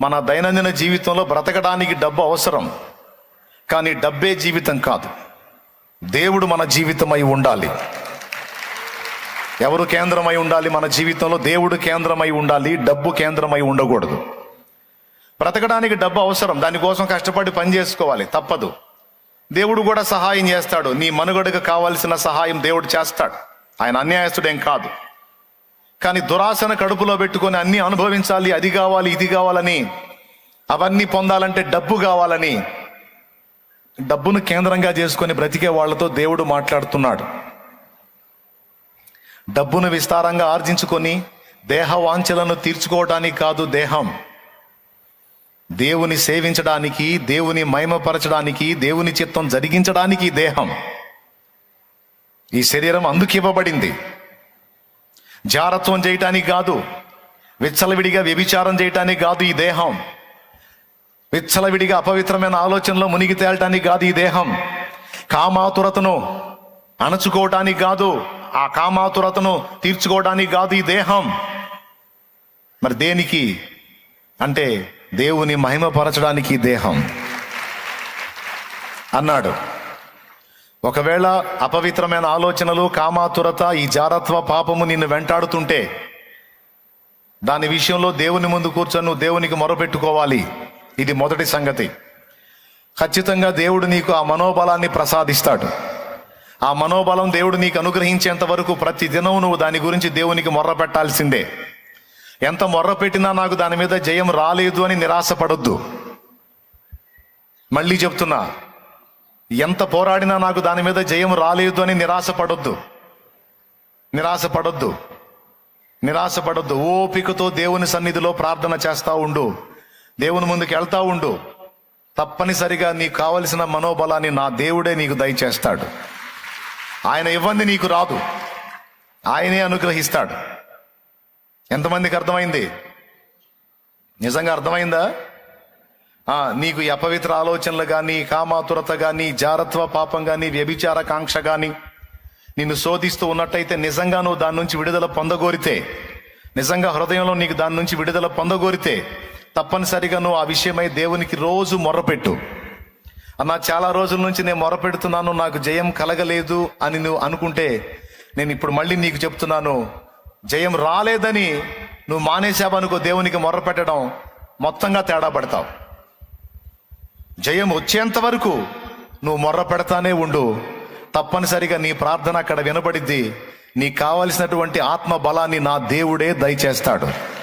మన దైనందిన జీవితంలో బ్రతకడానికి డబ్బు అవసరం. కానీ డబ్బే జీవితం కాదు. దేవుడు మన జీవితమై ఉండాలి. ఎవరు కేంద్రమై ఉండాలి మన జీవితంలో? దేవుడు కేంద్రమై ఉండాలి డబ్బు కేంద్రమై ఉండకూడదు. బ్రతకడానికి డబ్బు అవసరం. దానికోసం కష్టపడి పని చేసుకోవాలి తప్పదు. దేవుడు కూడా సహాయం చేస్తాడు. నీ మనుగడకు కావాల్సిన సహాయం దేవుడు చేస్తాడు. ఆయన అన్యాయస్తుడేం కాదు. కానీ దురాశను కడుపులో పెట్టుకొని అన్ని అనుభవించాలి అది కావాలి ఇది కావాలని అవన్నీ పొందాలంటే డబ్బు కావాలని డబ్బును కేంద్రంగా చేసుకొని బ్రతికే వాళ్ళతో దేవుడు మాట్లాడుతున్నాడు. డబ్బును విస్తారంగా ఆర్జించుకొని దేహ వాంఛలను తీర్చుకోవటానికి కాదు దేహం. దేవుని సేవించడానికి దేవుని మహిమపరచడానికి దేవుని చిత్తం జరిగించడానికి దేహం. ఈ శరీరం అందుకు ఇవ్వబడింది. జారత్వం చేయటానికి కాదు విచ్చలవిడిగా వ్యభిచారం చేయటానికి కాదు ఈ దేహం. విచ్చలవిడిగా అపవిత్రమైన ఆలోచనలో మునిగి తేలటానికి కాదు ఈ దేహం. కామాతురతను అణచుకోవటానికి కాదు ఆ కామాతురతను తీర్చుకోవడానికి కాదు ఈ దేహం. మరి దేనికి? అంటే దేవుని మహిమపరచడానికి దేహం. అన్నాడు. ఒకవేళ అపవిత్రమైన ఆలోచనలు కామాతురత ఈ జారత్వ పాపము నిన్ను వెంటాడుతుంటే దాని విషయంలో దేవుని ముందు కూర్చొని నువ్వు దేవునికి మొరపెట్టుకోవాలి. ఇది మొదటి సంగతి. ఖచ్చితంగా దేవుడు నీకు ఆ మనోబలాన్ని ప్రసాదిస్తాడు. ఆ మనోబలం దేవుడు నీకు అనుగ్రహించేంత వరకు ప్రతి దినం నువ్వు దాని గురించి దేవునికి మొర్ర పెట్టాల్సిందే. ఎంత మొర్ర పెట్టినా నాకు దాని మీద జయం రాలేదు అని నిరాశపడొద్దు. మళ్ళీ చెప్తున్నా ఎంత పోరాడినా నాకు దాని మీద జయం రాలేదు అని నిరాశపడొద్దు. నిరాశపడొద్దు. నిరాశపడొద్దు. ఓపికతో దేవుని సన్నిధిలో ప్రార్థన చేస్తా ఉండు. దేవుని ముందుకు వెళ్తా ఉండు. తప్పనిసరిగా నీకు కావలసిన మనోబలాన్ని నా దేవుడే నీకు దయచేస్తాడు. ఆయన ఇవ్వంది నీకు రాదు. ఆయనే అనుగ్రహిస్తాడు. ఎంతమందికి అర్థమైంది? నిజంగా అర్థమైందా? నీకు ఈ అపవిత్ర ఆలోచనలు కానీ కామాతురత కానీ జారత్వ పాపం కానీ వ్యభిచార కాంక్ష కానీ నిన్ను శోధిస్తూ ఉన్నట్టయితే నిజంగా నువ్వు దాని నుంచి విడుదల పొందగోరితే నిజంగా హృదయంలో నీకు దాని నుంచి విడుదల పొందగోరితే తప్పనిసరిగా నువ్వు ఆ విషయమై దేవునికి రోజు మొర్రపెట్టు అన్నా చాలా రోజుల నుంచి నేను మొరపెడుతున్నాను నాకు జయం కలగలేదు అని నువ్వు అనుకుంటే నేను ఇప్పుడు మళ్ళీ నీకు చెప్తున్నాను జయం రాలేదని నువ్వు మానేశావనుకో దేవునికి మొర్రపెట్టడం మొత్తంగా తేడా పడతావు. జయం వచ్చేంత వరకు నువ్వు మొర్ర పెడతానే ఉండు. తప్పనిసరిగా నీ ప్రార్థన అక్కడ వినబడిద్ది. నీకు కావలసినటువంటి ఆత్మ బలాన్ని నా దేవుడే దయచేస్తాడు.